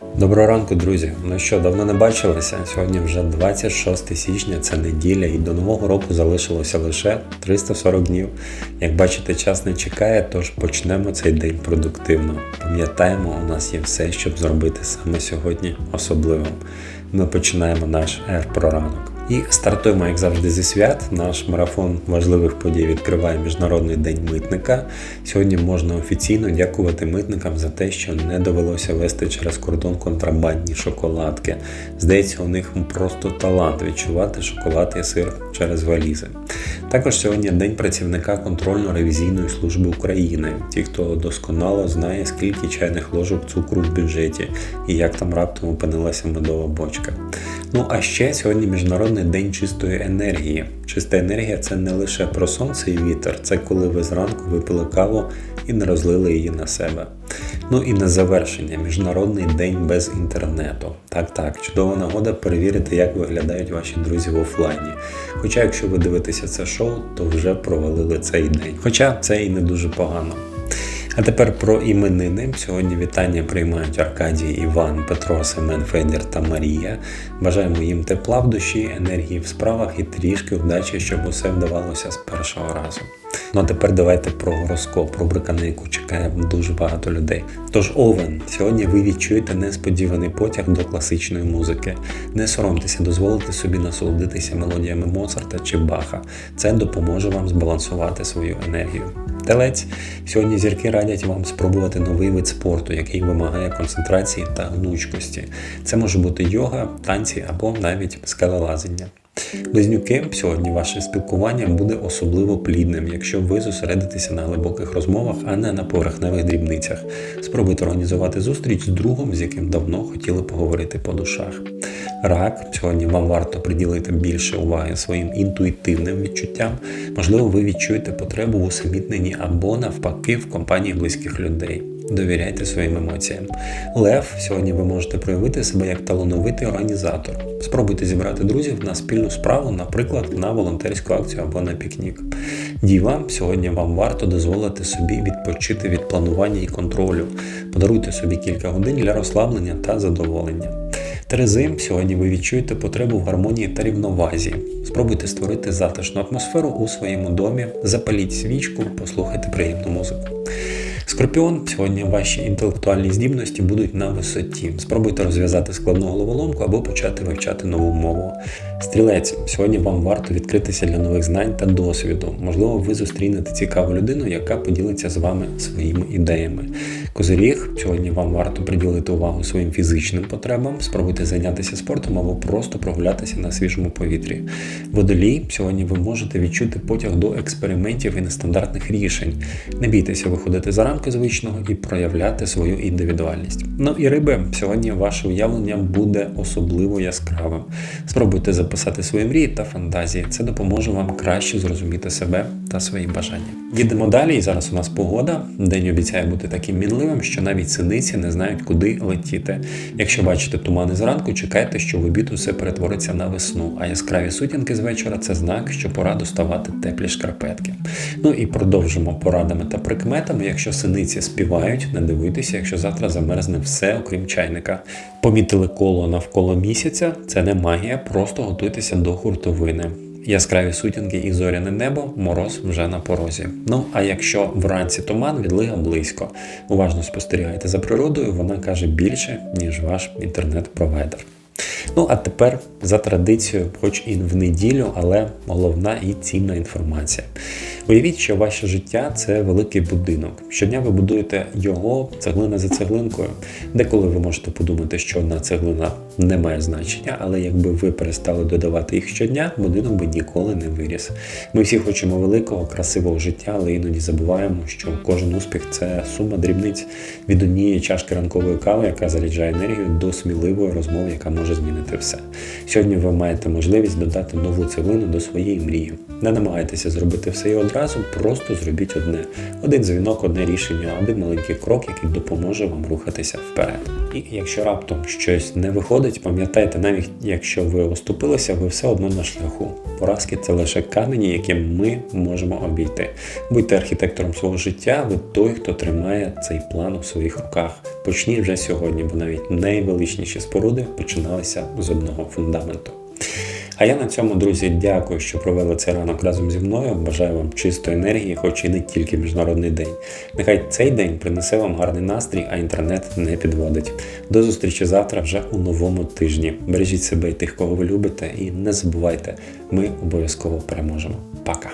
Доброго ранку, друзі. Ну що, давно не бачилися? Сьогодні вже 26 січня, це неділя, і до нового року залишилося лише 340 днів. Як бачите, час не чекає, тож почнемо цей день продуктивно. Пам'ятаємо, у нас є все, щоб зробити саме сьогодні особливим. Ми починаємо наш ранок. І стартуємо, як завжди, зі свят. Наш марафон важливих подій відкриває Міжнародний день митника. Сьогодні можна офіційно дякувати митникам за те, що не довелося вести через кордон контрабандні шоколадки. Здається, у них просто талант відчувати шоколад і сир через валізи. Також сьогодні день працівника контрольно-ревізійної служби України. Ті, хто досконало знає, скільки чайних ложок цукру в бюджеті і як там раптом опинилася медова бочка. Ну а ще сьогодні міжнародний день чистої енергії. Чиста енергія це не лише про сонце і вітер, це коли ви зранку випили каву і не розлили її на себе. Ну і на завершення міжнародний день без інтернету. Так, так, чудова нагода перевірити, як виглядають ваші друзі в офлайні. Хоча, якщо ви дивитеся це шоу, то вже провалили цей день. Хоча це і не дуже погано. А тепер про іменини. Сьогодні вітання приймають Аркадій, Іван, Петро, Семен, Федір та Марія. Бажаємо їм тепла в душі, енергії в справах і трішки вдачі, щоб усе вдавалося з першого разу. Ну а тепер давайте про гороскоп, рубрика, на яку чекає дуже багато людей. Тож, Овен, сьогодні ви відчуєте несподіваний потяг до класичної музики. Не соромтеся, дозволити собі насолодитися мелодіями Моцарта чи Баха. Це допоможе вам збалансувати свою енергію. Телець, сьогодні зірки радять вам спробувати новий вид спорту, який вимагає концентрації та гнучкості. Це може бути йога, танці або навіть скелелазення. Близнюки, сьогодні ваше спілкування буде особливо плідним, якщо ви зосередитеся на глибоких розмовах, а не на поверхневих дрібницях. Спробуйте організувати зустріч з другом, з яким давно хотіли поговорити по душах. Рак, сьогодні вам варто приділити більше уваги своїм інтуїтивним відчуттям. Можливо, ви відчуєте потребу в усамітненні або навпаки в компанії близьких людей. Довіряйте своїм емоціям. Лев, сьогодні ви можете проявити себе як талановитий організатор. Спробуйте зібрати друзів на спільну справу, наприклад, на волонтерську акцію або на пікнік. Діва, сьогодні вам варто дозволити собі відпочити від планування і контролю. Подаруйте собі кілька годин для розслаблення та задоволення. Терези, сьогодні ви відчуєте потребу в гармонії та рівновазі. Спробуйте створити затишну атмосферу у своєму домі, запаліть свічку, послухайте приємну музику. Скорпіон, сьогодні ваші інтелектуальні здібності будуть на висоті. Спробуйте розв'язати складну головоломку або почати вивчати нову мову. Стрілець, сьогодні вам варто відкритися для нових знань та досвіду. Можливо, ви зустрінете цікаву людину, яка поділиться з вами своїми ідеями. Козиріг, сьогодні вам варто приділити увагу своїм фізичним потребам, спробуйте зайнятися спортом або просто прогулятися на свіжому повітрі. Водолій, сьогодні ви можете відчути потяг до експериментів і нестандартних рішень. Не бійтеся виходити за рамки звичного і проявляти свою індивідуальність. Ну і риби, сьогодні ваше уявлення буде особливо яскравим. Спробуйте записати свої мрії та фантазії. Це допоможе вам краще зрозуміти себе та свої бажання. Їдемо далі, і зараз у нас погода. День обіцяє бути таким мінливим, що навіть синиці не знають, куди летіти. Якщо бачите тумани зранку, чекайте, що в обід усе перетвориться на весну, а яскраві сутінки з вечора це знак, що пора доставати теплі шкарпетки. Ну і продовжимо порадами та прикметами. Якщо синиці співають, не дивуйтеся, якщо завтра замерзне все, окрім чайника. Помітили коло навколо місяця, це не магія, просто готуйтеся до хуртовини. Яскраві сутінки і зоряне небо, мороз вже на порозі. Ну а якщо вранці туман, відлига близько. Уважно спостерігайте за природою, вона каже більше, ніж ваш інтернет-провайдер. Ну а тепер за традицією, хоч і в неділю, але головна і цінна інформація. Уявіть, що ваше життя це великий будинок. Щодня ви будуєте його цеглина за цеглинкою. Деколи ви можете подумати, що одна цеглина не має значення, але якби ви перестали додавати їх щодня, будинок би ніколи не виріс. Ми всі хочемо великого, красивого життя, але іноді забуваємо, що кожен успіх це сума дрібниць від однієї чашки ранкової кави, яка заряджає енергію, до сміливої розмови, яка може змінити все. Сьогодні ви маєте можливість додати нову цеглину до своєї мрії. Не намагайтеся зробити все і одразу, просто зробіть одне: один дзвінок, одне рішення, один маленький крок, який допоможе вам рухатися вперед. І якщо раптом щось не виходить, пам'ятайте, навіть якщо ви оступилися, ви все одно на шляху. Поразки це лише камені, які ми можемо обійти. Будьте архітектором свого життя, ви той, хто тримає цей план у своїх руках. Почніть вже сьогодні, бо навіть найвеличніші споруди починалися з одного фундаменту. А я на цьому, друзі, дякую, що провели цей ранок разом зі мною. Бажаю вам чистої енергії, хоч і не тільки міжнародний день. Нехай цей день принесе вам гарний настрій, а інтернет не підводить. До зустрічі завтра вже у новому тижні. Бережіть себе і тих, кого ви любите, і не забувайте, ми обов'язково переможемо. Пока!